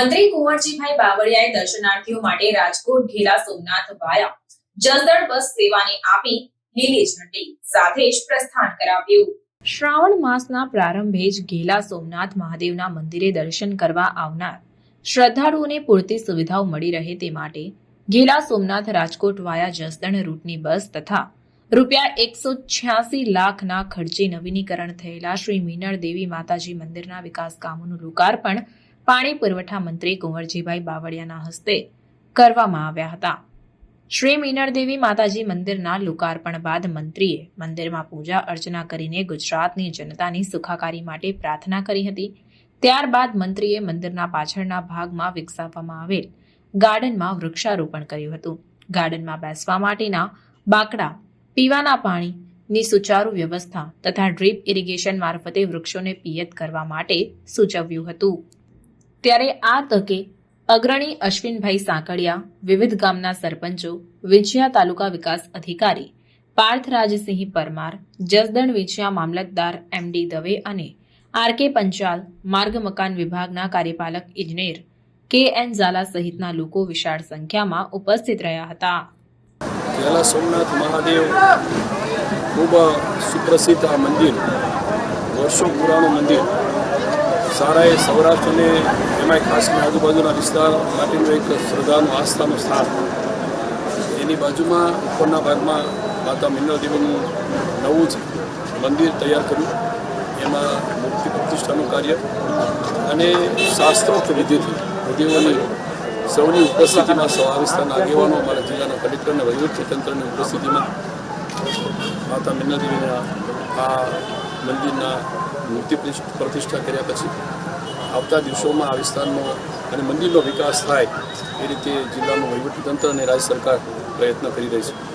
મંત્રી કુંવરજીભાઈ બાવળિયાએ દર્શનાર્થીઓ માટે રાજકોટ ઘેલા સોમનાથ વાયા જસદણ બસ સેવાને આપી લીલી ઝંડી સાથે જ પ્રસ્થાન કરાવ્યું. શ્રાવણ માસના પ્રારંભે જ ઘેલા સોમનાથ મહાદેવના મંદિરે દર્શન કરવા આવનાર શ્રદ્ધાળુઓને પૂરતી સુવિધાઓ મળી રહે તે માટે ઘેલા સોમનાથ રાજકોટ વાયા જસદણ રૂટની બસ તથા રૂપિયા એકસો છ્યાસી લાખના ખર્ચે નવીનીકરણ થયેલા શ્રી મીનળ દેવી માતાજી મંદિરના વિકાસ કામોનું લોકાર્પણ પાણી પુરવઠા મંત્રી કુંવરજીભાઈ બાવળિયાના હસ્તે કરવામાં આવ્યા હતા. શ્રી મીનળદેવી માતાજી મંદિરના લોકાર્પણ બાદ મંત્રીએ મંદિરમાં પૂજા અર્ચના કરીને ગુજરાતની જનતાની સુખાકારી માટે પ્રાર્થના કરી હતી. ત્યારબાદ મંત્રીએ મંદિરના પાછળના ભાગમાં વિકસાવવામાં આવેલ ગાર્ડનમાં વૃક્ષારોપણ કર્યું હતું. ગાર્ડનમાં બેસવા માટેના બાકડા, પીવાના પાણીની સુચારુ વ્યવસ્થા તથા ડ્રીપ ઇરિગેશન મારફતે વૃક્ષોને પિયત કરવા માટે સૂચવ્યું હતું. ત્યારે આ તકે અગ્રણી અશ્વિનભાઈ સાંકળિયા, વિવિધ ગામના સરપંચો વિંછિયા તાલુકા વિકાસ અધિકારી, Parthrajsinh Parmar, Jasdan Vinchhiya mamlatdar M D Dave R K Panchal માર્ગ મકાન વિભાગના કાર્યપાલક ઇજનેર કે એન ઝાલા સહિતના લોકો વિશાળ સંખ્યામાં ઉપસ્થિત રહ્યા હતા. ઝાલા સોમનાથ મહાદેવ ખૂબ સુપ્રસિદ્ધ મંદિર, વર્ષો પુરાણું મંદિર. સારા સૌરાષ્ટ્રને એમાંય ખાસ કરીને આજુબાજુના વિસ્તાર માટેનું એક શ્રદ્ધાનું આસ્થાનું સ્થાન. એની બાજુમાં, ઉપરના ભાગમાં માતા મિનલ દેવીનું નવું જ મંદિર તૈયાર કર્યું. એમાં મૂર્તિ પ્રતિષ્ઠાનું કાર્ય અને શાસ્ત્રોક્ત વિધિથી વિધિઓની સૌની ઉપસ્થિતિમાં સૌ આ વિસ્તારના આગેવાનો અમારા જિલ્લાના કલેક્ટર અને વહીવટી તંત્રની ઉપસ્થિતિમાં માતા મિનલદેવીના આ મંદિરના મૂર્તિ પ્રતિષ્ઠ- કર્યા પછી આવતા દિવસોમાં આ વિસ્તારનો અને મંદિરનો વિકાસ થાય એ રીતે જિલ્લાનું વહીવટી તંત્ર અને રાજ્ય સરકાર પ્રયત્ન કરી રહી છે.